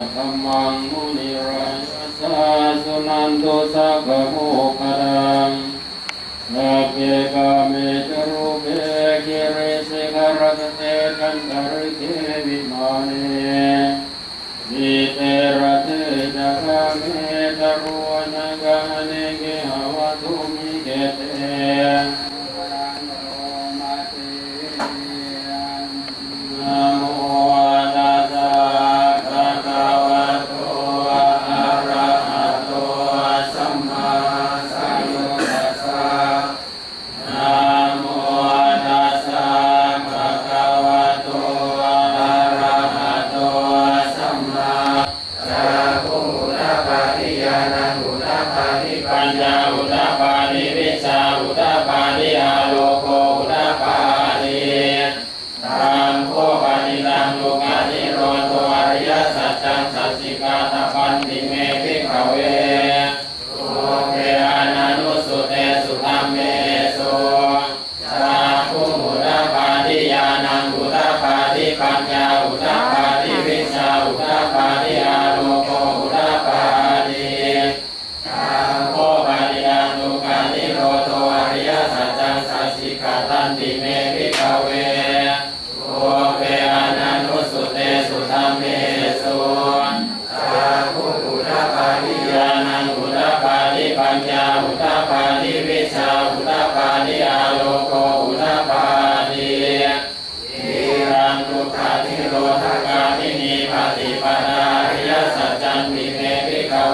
ธรรมังมุนิราชสาสุนันตุสักโมคารังนาเพกาเมจรูเปกิริสิกรตเตกันตริเก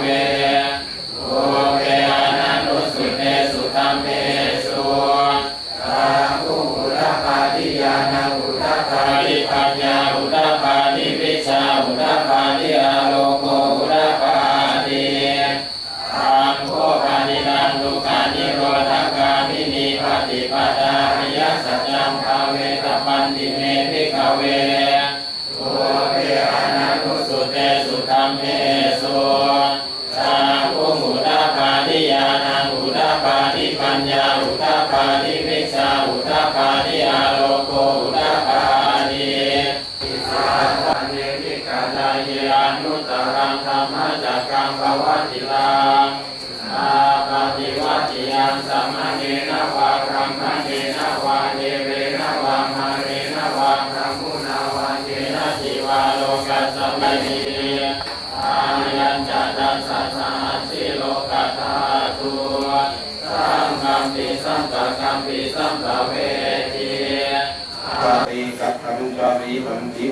เวโอเปอานานุสุเตสุธรรมเมสุสาธุอุตตปาทิยานังอุตตปาทิปัญญาอุตตปาทิวิชาอุตตปาทิอาโลโกอุตตปาทิตังโคปานิตังทุกขานิโรธกามินีปฏิปทาริยสัจจังภาเวตปันติเมภิกขเว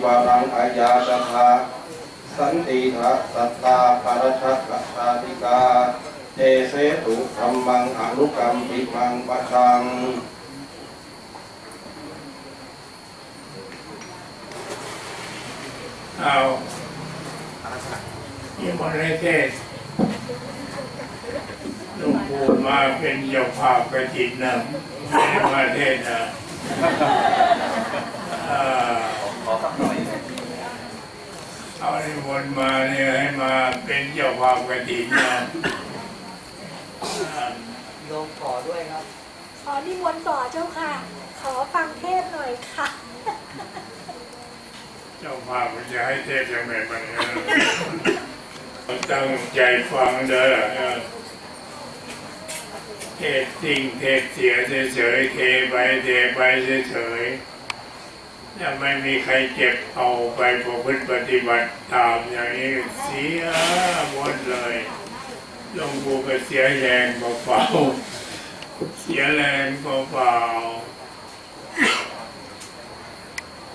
วารังอายาตถาสันติทะสัตตาภารชัตกัชาติกาเอเสตุธรรมังอนุกรรมปิมังปัชังเอาที่มรเทศหลวงปู่มาเป็นเจ้าภาพกระจิตนะไม่ได้มาเทศนะ เอ่อเอาในวนต์มาเนี่ยให้มาเป็นเจ้าภาพกระจิตนะอ่าโยมขอด้วยครับ ขอนิมนต์ต่อเจ้าค่ะ ขอฟังเทศน์หน่อยค่ะ เจ้าภาพมันจะให้เทศยังไงบ้างเนี่ยตั้งใจฟังเด้อเออเทศสิ่งเทศเสียเฉยๆเทไปเทไปเฉยๆ ถ้าไม่มีใครเก็บเอาไปประพฤติปฏิบัติตามอย่างนี้เสียหมดเลยหลวงปู่ก็เสียแรงเปล่าเสียแรงเปล่า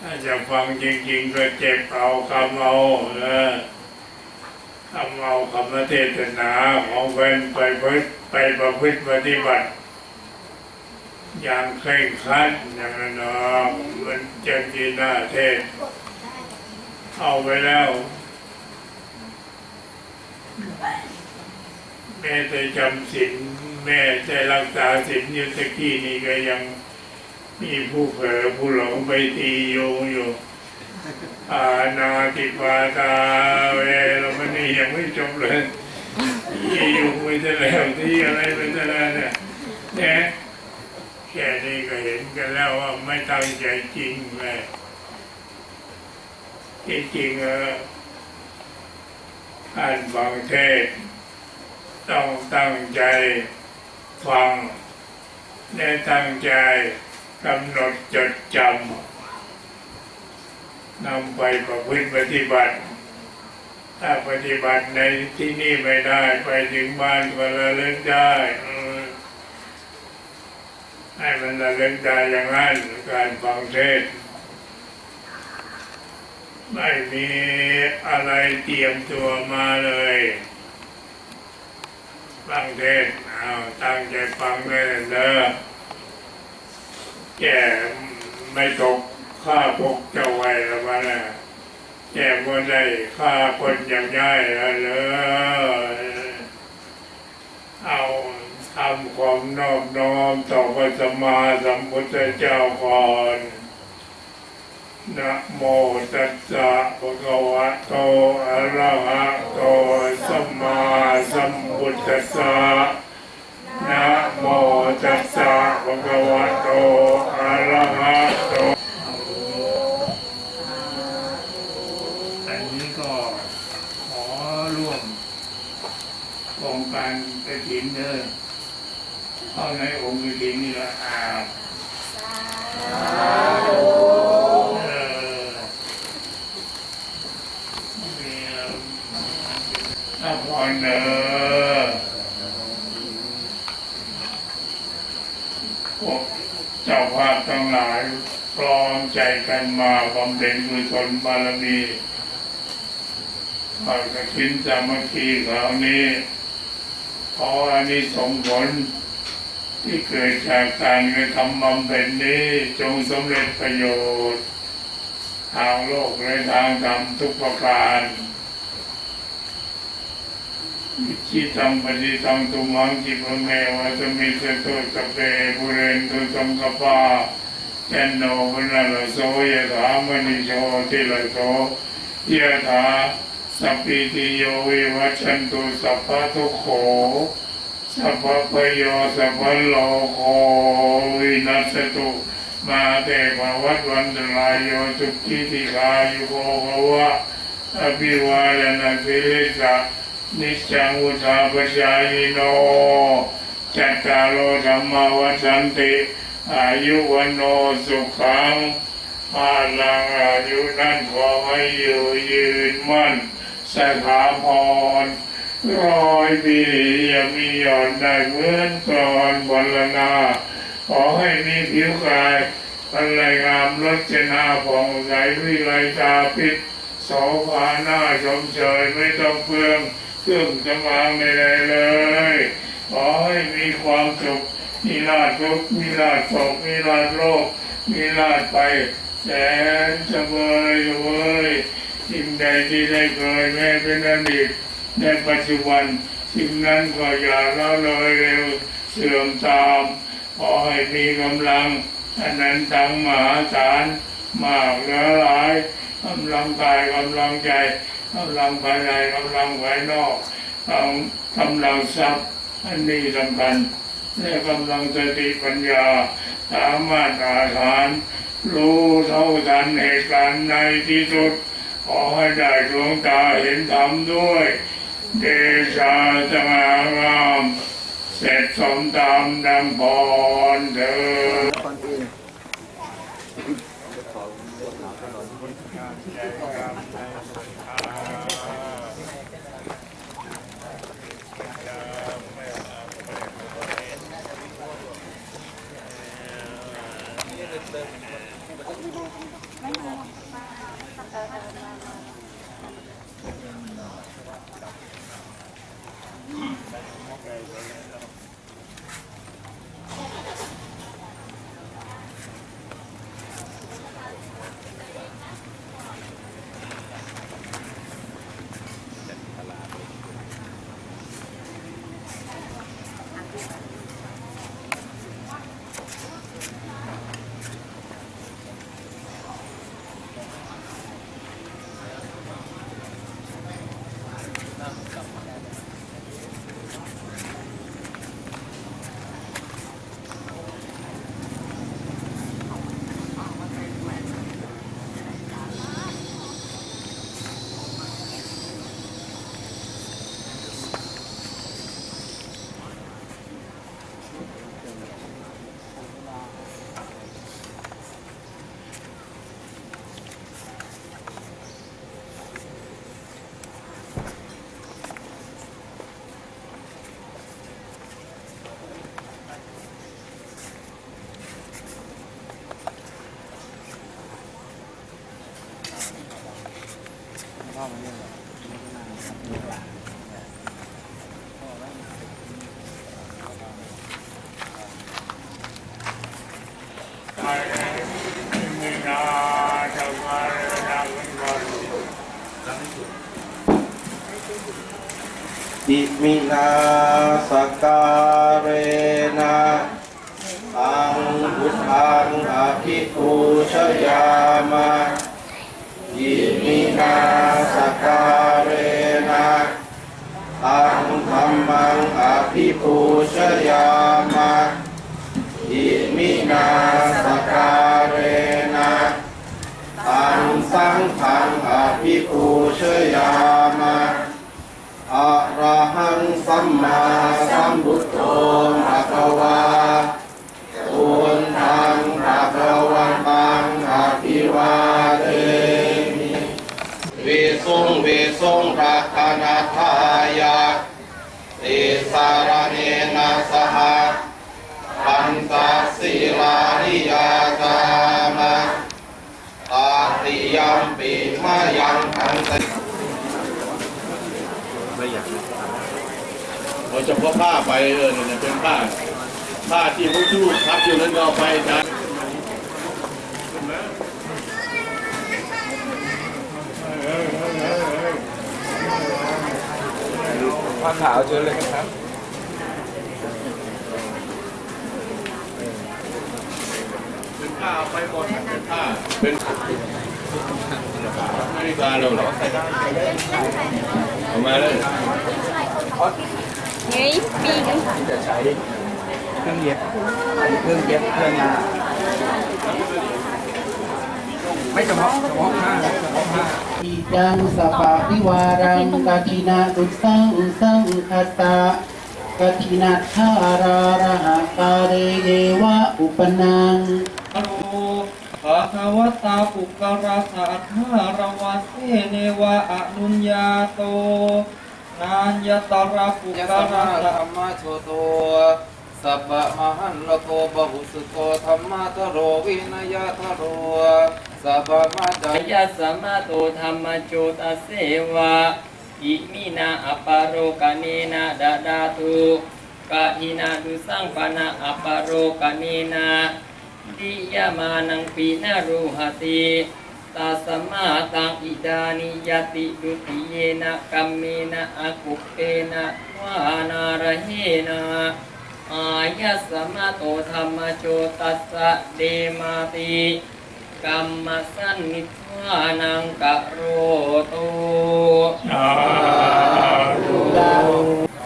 ถ้าจะฟังจริงๆก็เจ็บเอาคำเอาเออทำเอาคำเทศนาของเพื่อนไปพฤติไปประพฤติปฏิบัติ อย่างเคร่งครัดอย่างนั้นเนาะมันจะมีหน้าเทศ เอาไปแล้วแม่จะจำศีลแม่จะรักษาศีลอยู่ตะกี้นี่ก็ยังมีผู้เผลอผู้หลงไปตีโยงอยู่อานาติปาตาเวรมณียังไม่จบเลยที่อยู่ไม่ได้แล้วที่อะไรไม่ได้แล้วเนี่ยเนี่ยแค่นี้ ก็เห็นกันแล้วว่าไม่ตั้งใจจริงเลยที่จริงเออท่านฟังเทศต้องตั้งใจฟังและตั้งใจกำหนดจดจำนำไปประพฤติปฏิบัติ ถ้าปฏิบัติในที่นี่ไม่ได้ไปถึงบ้านก็ระลึกได้ ให้มันระลึกได้อย่างนั้นการฟังเทศ ไม่มีอะไรเตรียมตัวมาเลยฟังเทศเอาตั้งใจฟังเลยเด้อแกไม่ตกข้าพกเจ้าไว้แล้วมานะแก่บ่ได้ฆ่าคนอย่างง่ายเลยเอา ทำความนอบน้อมต่อพระสัมมาสัมพุทธเจ้าก่อนนะโมตัสสะภะคะวะโตอะระหะโตสัมมาสัมพุทธัสสะนะโมตัสสะภะคะวะโตอะระหะโตอันนี้ก็ขอร่วมโครงการกระถินเด้อ เข้าในองค์กระถินนี่ละอาบเออมีถ้าพรเด้อพวกเจ้าภาพทั้งหลายพร้อมใจกันมาบำเพ็ญกุศลบารมีทอดกระถินสามัคคีคราวนี้ขออานิสงส์ผล ที่เกิดจากการกระทำบำเพ็ญนี้จงสำเร็จประโยชน์ ทางโลกและทางธรรมทุกประการวิชิตังปฏิตังตุมังจิปะเมวะสมิสตุสพเปบุเรนตุสังกปาเจนโนวนาลโสยะถามณิโชติลโสยะถาสัพพิติโยวิวัชันตุสัพพะทุโข สัพพะพโยสัพพโลโควินัสตุมาเตภวัตวันตรายโยสุขิติกายุโกภวะอภิวาลนาสิริสะนิจจังวุธาปชายโนจัตตารโอธรรมวัฏันติอายุวันโนสุขังพาลังอายุนั่นขอให้อยู่ยืนมั่นสถาพร ร้อยปีอย่ามีหย่อนได้เหมือนก่อนบรรณาขอให้มีผิวกายพลายงามรจนาผ่องใสวิไลตาพิษโสภาหน้าชมเชยไม่ต้องเปลืองเครื่องจำวางใดๆเลย ขอให้มีความสุขมีลาดทุกมีลาดโศกมีลาดโรคมีลาดไปแสนจะเบยเวยสิ่งใดที่ได้เคยแม้เป็นอดีต ในปัจจุบันสิ่งนั้นก็อย่าละเลยเร็วเสื่อมตามขอให้มีกำลังอันนั้นทั้งมหาศาลมากเหลือหลายกำลังกายกำลังใจกำลังภายในกำลังภายนอกกำลังทรัพย์อันนี้สำคัญและกำลังสติปัญญาสามารถอาถานรู้เท่าทันเหตุการณ์ในที่สุดขอให้ได้ดวงตาเห็นธรรมด้วย เดชาสงางามเสร็จสมตามดังพรเถิด อิมินาสการเรนะตังพุทธังอภิปูชยามะอิมินาสการเรนะตังธรรมังอภิปูชยามะอิมินาสการเรนะตังสังฆังอภิปูชยามะ หังสัมมาสัมพุทโธภะคะวาพุทธังภะคะวันตังอะภิวาเทมิวิสุงวิสุงรัตนาทายาติสารเนนะสหปันตศิลานิยาตามะตาติยัมปิมายังพันติ เราเฉพาะผ้าไปเออเนี่ยเป็นผ้าผ้าที่พวกชูทับอยู่นั้นก็เอาไปนะผ้าขาวเชิญเลยครับเป็นผ้าเอาไปหมดเป็นผ้าเป็นไม่ได้การเราหรอกเอามาเลย ไงปีกจะใช้เครื่องเย็บเครื่องเย็บเครื่องงานไม่เฉพาะเฉพาะผ้าเฉพาะผ้าอิจังสปะริวารังกาทินาตุสังสังอัตตากาทินาทาราระหะกาเรเยวะอุปนังอโรภะคะวตาปุกราสัทธารวัสเสเนวะอนุญญาโต นานยตระปุกยกสรามาสัธรรมโชโตสัพพะมหันลโตบหุสุโตธรรมะทโรวินยทโรสัพพะมาจาอายะสัมมาโตธรรมโจตัสเสวะอิมินาอปาโรกาเนนะดาดาตุกะหินาดุสังปะนะอปาโรกาเนนะดิยามานังปีนารูหติ ตัสมาตังอิดานิยติดุติเยนะกัมเมนะอากุปเปนะวานาระเฮนะอายะสมะโตธรรมโจตัสสะเดมาติกัมมสันนิทวานังกะโรโตสาธุลา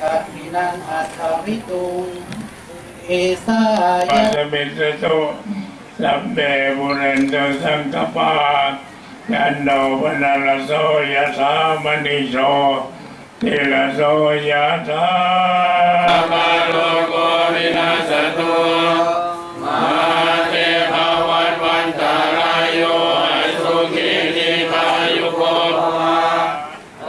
กาทินังอัตถริตุเอสาปัยะสมิสโต สัพเพบุเรนโตสังกปายันโนปนาลโสยะสามณิโสติลโสยะสามาโลโกวินาสตุ